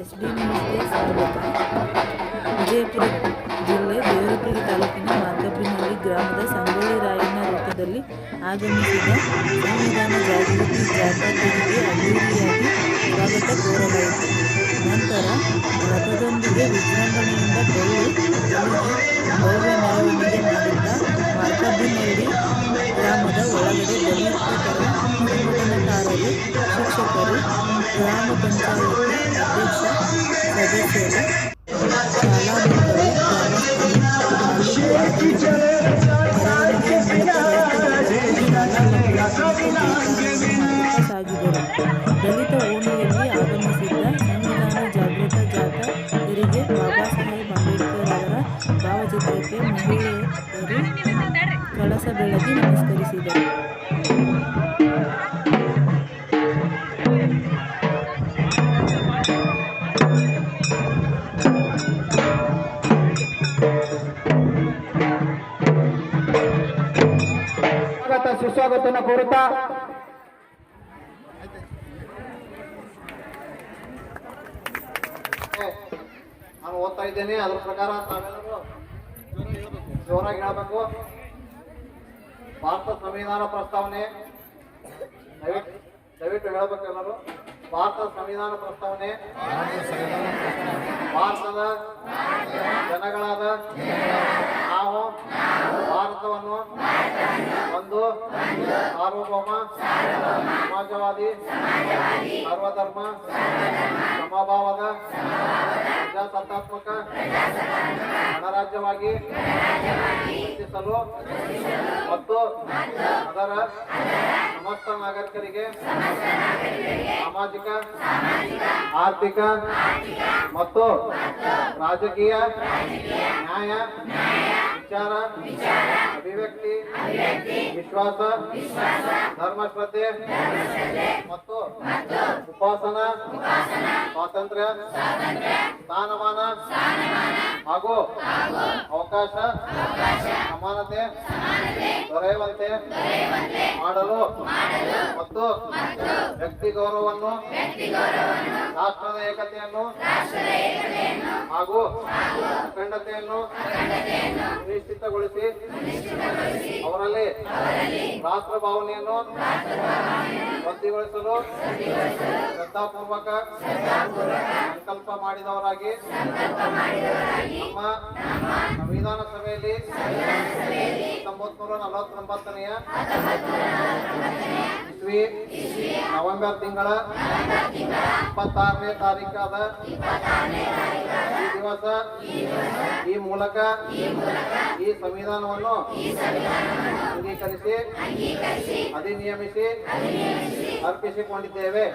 S D ನ್ಯೂಸ್ಗೆ ಸ್ವಾಗತ. ವಿಜಯಪುರ ಜಿಲ್ಲೆ ದೇವರಪುರಿ ತಾಲೂಕಿನ ಮಾರ್ಕಬ್ಬಿನಹಳ್ಳಿ ಗ್ರಾಮದ ಸಂಗೊಳ್ಳಿ ರಾಯಣ್ಣ ರೂಪದಲ್ಲಿ ಆಗಮಿಸಿದ ಸಂವಿಧಾನ ಜಾಗೃತಿ ಜಾಥಾಗಳಿಗೆ ಅದ್ದೂರಿಯಾಗಿ ಸ್ವಾಗತ ಕೋರಲಾಯಿತು. ನಂತರ ರಥದೊಂದಿಗೆ ವಿಜೃಂಭಣೆಯಿಂದ ಮೂಲಕ ಸಾಗಿದರು ದಲಿತ ಓಣಿಯಲ್ಲಿ ಆಗಮಿಸಿದ್ದ ಸಂವಿಧಾನ ಜಾಗೃತ ಜಾಥಾ ತೆರಿಗೆ ಬಾಬಾ ಸಾಹೇಬ್ ಅಂಬೇಡ್ಕರ್ ಅವರ ಭಾವಚಿತ್ರಕ್ಕೆ ಮಹಿಳೆಯರು ಕಳಸ ಬೆಳಗಿ ನಮಸ್ಕರಿಸಿದರು ಸ್ವಾಗತ, ಸುಸ್ವಾಗತನ ಕೋರುತ್ತಾ? ನಾನು ಓದ್ತಾ ಇದ್ದೇನೆ, ಅದ್ರ ಪ್ರಕಾರ ತಾವೆಲ್ಲರೂ ಜೋರಾಗಿ ಹೇಳಬೇಕು. ಭಾರತ ಸಂವಿಧಾನ ಪ್ರಸ್ತಾವನೆ, ದಯವಿಟ್ಟು ದಯವಿಟ್ಟು ಹೇಳಬೇಕು ಎಲ್ಲರೂ. ಭಾರತ ಸಂವಿಧಾನ ಪ್ರಸ್ತಾವನೆ. ಭಾರತದ ಜನಗಳಾದ ನಾವು ಭಾರತವನ್ನು ಒಂದು ಸಾರ್ವಭೌಮ ಸಮಾಜವಾದಿ ಸರ್ವಧರ್ಮ ಗಣರಾಜ್ಯವಾಗಿ ರಚಿಸಲು ಮತ್ತು ಅದರ ಸಮಸ್ತ ನಾಗರಿಕರಿಗೆ ಸಾಮಾಜಿಕ, ಆರ್ಥಿಕ ಮತ್ತು ರಾಜಕೀಯ ನ್ಯಾಯ, ವಿಚಾರ, ಅಭಿವ್ಯಕ್ತಿ, ವಿಶ್ವಾಸ ಧರ್ಮಶ್ರದ್ಧೆ ಮತ್ತು ಉಪಾಸನಾ ಸ್ವಾತಂತ್ರ್ಯ ಸ್ಥಾನಮಾನ ಹಾಗೂ ಅವಕಾಶ. ಸಮಾನತೆ? ದೊರೆಯುವಂತೆ? ಮಾಡಲು? ಮತ್ತು? ವ್ಯಕ್ತಿ ಗೌರವವನ್ನು? ರಾಷ್ಟ್ರದ ಏಕತೆಯನ್ನು? ಹಾಗೂ? ಅಖಂಡತೆಯನ್ನು? ನಿಶ್ಚಿತಗೊಳಿಸಿ ಅವರಲ್ಲಿ? ರಾಷ್ಟ್ರ ಭಾವನೆಯನ್ನು ವೃದ್ಧಿಗೊಳಿಸಲು ಶ್ರದ್ಧಾಪೂರ್ವಕ. ಸಂಕಲ್ಪ ಮಾಡಿದವರಾಗಿ. ನಮ್ಮ ಸಂವಿಧಾನ ಸಭೆಯಲ್ಲಿ ಹತ್ತೊಂಬತ್ನೂರ ನಲವತ್ತೊಂಬತ್ತನೆಯ ಇಸ್ವಿ ನವೆಂಬರ್ ತಿಂಗಳ ಇಪ್ಪತ್ತಾರನೇ ತಾರೀಕಾದ ಈ ದಿವಸ ಈ ಮೂಲಕ ಈ ಸಂವಿಧಾನವನ್ನು ಅಂಗೀಕರಿಸಿ ಅಧಿನಿಯಮಿಸಿ ಅರ್ಪಿಸಿಕೊಂಡಿದ್ದೇವೆ.